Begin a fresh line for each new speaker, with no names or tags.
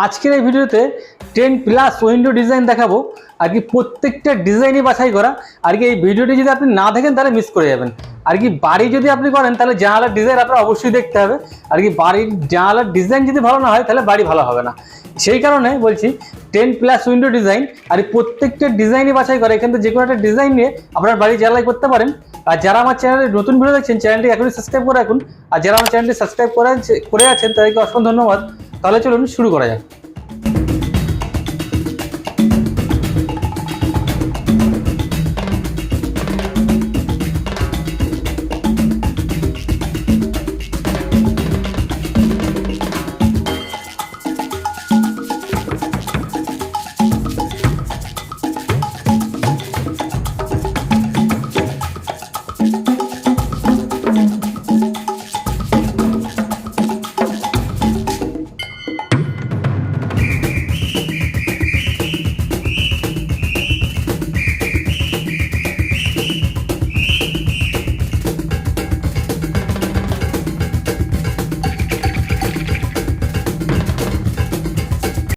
আজকের এই ভিডিওতে টেন প্লাস উইন্ডো ডিজাইন দেখাবো। আর কি প্রত্যেকটা ডিজাইনই বাছাই করা। আর কি এই ভিডিওটি যদি আপনি না দেখেন, তাহলে মিস করে যাবেন। আর কি বাড়ি যদি আপনি করেন, তাহলে জানালার ডিজাইন আপনার অবশ্যই দেখতে হবে। আর কি বাড়ির জানালার ডিজাইন যদি ভালো না হয়, তাহলে বাড়ি ভালো হবে না। সেই কারণে বলছি টেন প্লাস উইন্ডো ডিজাইন আর প্রত্যেকটা ডিজাইনই বাছাই করে। এখান থেকে যে কোনো একটা ডিজাইন নিয়ে আপনার বাড়ি জ্বালাই করতে পারেন। আর যারা আমার চ্যানেলে নতুন ভিডিও দেখছেন চ্যানেলটি এখনই সাবস্ক্রাইব করে রাখুন। আর যারা আমার চ্যানেলটি সাবস্ক্রাইব করে করে আছেন, তাদেরকে অসংখ্য ধন্যবাদ। তাহলে চলুন শুরু করা যাক।